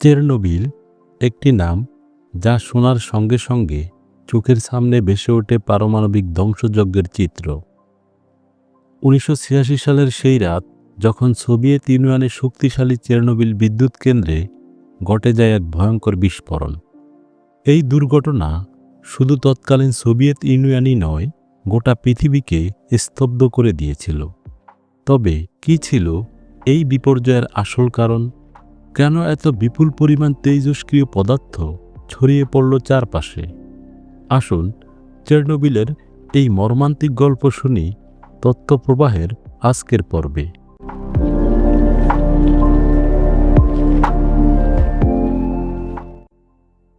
Chernobyl একটি নাম, যা শোনার সঙ্গে সঙ্গে চোখের সামনে ভেসে ওঠে পারমাণবিক ধ্বংসযজ্ঞের চিত্র। উনিশশো ছিয়াশি সালের সেই রাত, যখন সোভিয়েত ইউনিয়নের শক্তিশালী চেরনোবিল বিদ্যুৎ কেন্দ্রে ঘটে যায় এক ভয়ঙ্কর বিস্ফোরণ। এই দুর্ঘটনা শুধু তৎকালীন সোভিয়েত ইউনিয়নই নয়, গোটা পৃথিবীকে স্তব্ধ করে দিয়েছিল। তবে কি ছিল এই বিপর্যয়ের আসল কারণ? কেন এত বিপুল পরিমাণ তেজস্ক্রিয় পদার্থ ছড়িয়ে পড়ল চারপাশে? আসুন চেরনোবিলের এই মর্মান্তিক গল্প শুনি তথ্যপ্রবাহের আজকের পর্বে।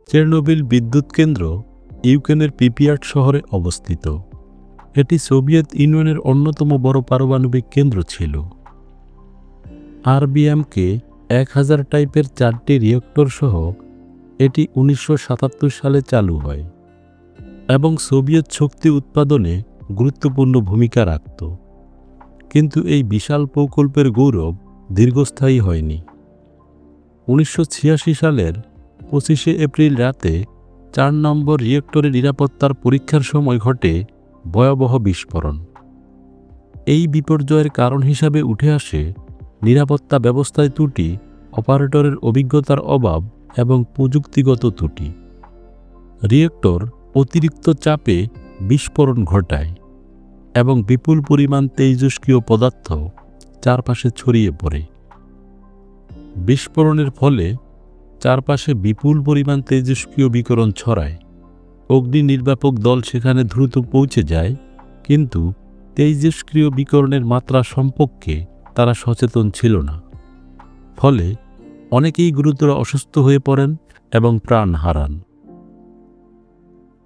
চেরনোবিল বিদ্যুৎ কেন্দ্র ইউক্রেনের পিপিয়ার্ট শহরে অবস্থিত। এটি সোভিয়েত ইউনিয়নের অন্যতম বড় পারমাণবিক কেন্দ্র ছিল। আরবিএমকে এক হাজার টাইপের চারটি রিয়েক্টর সহ এটি উনিশশো সাতাত্তর সালে চালু হয় এবং সোভিয়েত শক্তি উৎপাদনে গুরুত্বপূর্ণ ভূমিকা রাখত। কিন্তু এই বিশাল প্রকল্পের গৌরব দীর্ঘস্থায়ী হয়নি। উনিশশো ছিয়াশি সালের পঁচিশে এপ্রিল রাতে চার নম্বর রিয়েক্টরের নিরাপত্তার পরীক্ষার সময় ঘটে ভয়াবহ বিস্ফোরণ। এই বিপর্যয়ের কারণ হিসাবে উঠে আসে নিরাপত্তা ব্যবস্থায় ত্রুটি, অপারেটরের অভিজ্ঞতার অভাব এবং প্রযুক্তিগত ত্রুটি। রিয়েক্টর অতিরিক্ত চাপে বিস্ফোরণ ঘটায় এবং বিপুল পরিমাণ তেজস্ক্রিয় পদার্থ চারপাশে ছড়িয়ে পড়ে। বিস্ফোরণের ফলে চারপাশে বিপুল পরিমাণ তেজস্ক্রিয় বিকরণ ছড়ায়। অগ্নি নির্বাপক দল সেখানে দ্রুত পৌঁছে যায়, কিন্তু তেজস্ক্রিয় বিকরণের মাত্রা সম্পর্কে তারা সচেতন ছিল না। ফলে অনেকেই গুরুতর অসুস্থ হয়ে পড়েন এবং প্রাণ হারান।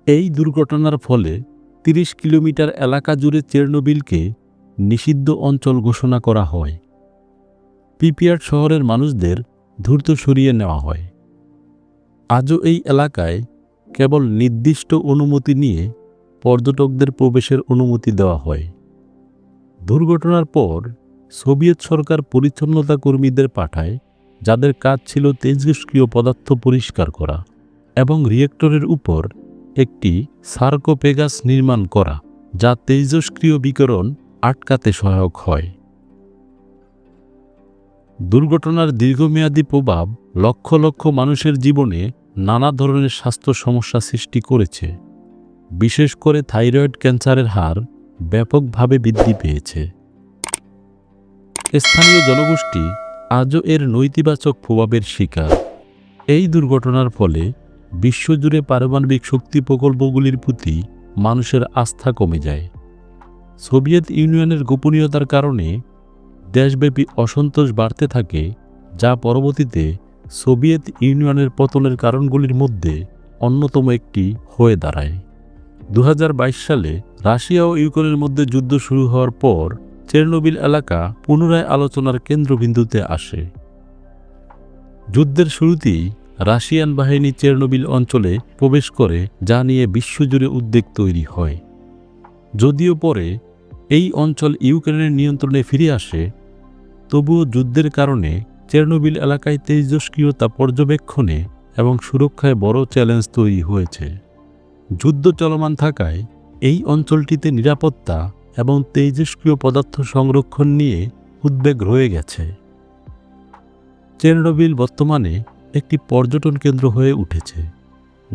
এই দুর্ঘটনার ফলে ৩০ কিলোমিটার এলাকা জুড়ে চেরনোবিলকে নিষিদ্ধ অঞ্চল ঘোষণা করা হয়। পিপিআর শহরের মানুষদের ধূর্ত সরিয়ে নেওয়া হয়। আজও এই এলাকায় কেবল নির্দিষ্ট অনুমতি নিয়ে পর্যটকদের প্রবেশের অনুমতি দেওয়া হয়। দুর্ঘটনার পর সোভিয়েত সরকার পরিচ্ছন্নতা কর্মীদের পাঠায়, যাদের কাজ ছিল তেজস্ক্রিয় পদার্থ পরিষ্কার করা এবং রিয়েক্টরের উপর একটি সার্কোপেগাস নির্মাণ করা, যা তেজস্ক্রিয় বিকরণ আটকাতে সহায়ক হয়। দুর্ঘটনার দীর্ঘমেয়াদী প্রভাব লক্ষ লক্ষ মানুষের জীবনে নানা ধরনের স্বাস্থ্য সমস্যা সৃষ্টি করেছে, বিশেষ করে থাইরয়েড ক্যান্সারের হার ব্যাপকভাবে বৃদ্ধি পেয়েছে। স্থানীয় জনগোষ্ঠী আজও এর নৈতিবাচক প্রভাবের শিকার। এই দুর্ঘটনার ফলে বিশ্বজুড়ে পারমাণবিক শক্তি প্রকল্পগুলির প্রতি মানুষের আস্থা কমে যায়। সোভিয়েত ইউনিয়নের গোপনীয়তার কারণে দেশব্যাপী অসন্তোষ বাড়তে থাকে, যা পরবর্তীতে সোভিয়েত ইউনিয়নের পতনের কারণগুলির মধ্যে অন্যতম একটি হয়ে দাঁড়ায়। দু হাজার বাইশ সালে রাশিয়া ও ইউক্রেনের মধ্যে যুদ্ধ শুরু হওয়ার পর চেরনোবিল এলাকা পুনরায় আলোচনার কেন্দ্রবিন্দুতে আসে। যুদ্ধের শুরুতেই রাশিয়ান বাহিনী চেরনোবিল অঞ্চলে প্রবেশ করে, যা নিয়ে বিশ্বজুড়ে উদ্বেগ তৈরি হয়। যদিও পরে এই অঞ্চল ইউক্রেনের নিয়ন্ত্রণে ফিরে আসে, তবুও যুদ্ধের কারণে চেরনোবিল এলাকায় তেজস্ক্রিয়তা পর্যবেক্ষণে এবং সুরক্ষায় বড় চ্যালেঞ্জ তৈরি হয়েছে। যুদ্ধ চলমান থাকায় এই অঞ্চলটিতে নিরাপত্তা এবং তেজস্ক্রিয় পদার্থ সংরক্ষণ নিয়ে উদ্বেগ রয়ে গেছে। চেরনোবিল বর্তমানে একটি পর্যটন কেন্দ্র হয়ে উঠেছে।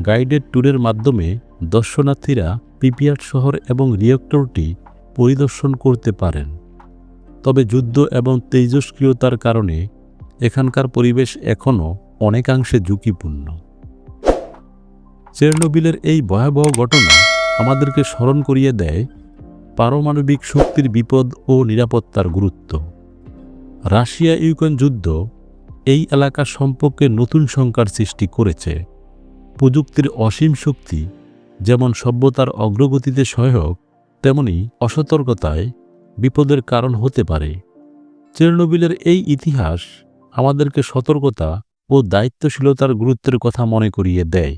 গাইডেড ট্যুরের মাধ্যমে দর্শনার্থীরা পিপিআর শহর এবং রিয়েক্টরটি পরিদর্শন করতে পারেন। তবে যুদ্ধ এবং তেজস্ক্রিয়তার কারণে এখানকার পরিবেশ এখনও অনেকাংশে ঝুঁকিপূর্ণ। চেরনোবিলের এই ভয়াবহ ঘটনা আমাদেরকে স্মরণ করিয়ে দেয় পারমাণবিক শক্তির বিপদ ও নিরাপত্তার গুরুত্ব। রাশিয়া ইউক্রেন যুদ্ধ এই এলাকা সম্পর্কে নতুন সংখ্যার সৃষ্টি করেছে। প্রযুক্তির অসীম শক্তি যেমন সভ্যতার অগ্রগতিতে সহায়ক, তেমনি অসতর্কতায় বিপদের কারণ হতে পারে। চেরনোবিলের এই ইতিহাস আমাদেরকে সতর্কতা ও দায়িত্বশীলতার গুরুত্বের কথা মনে করিয়ে দেয়।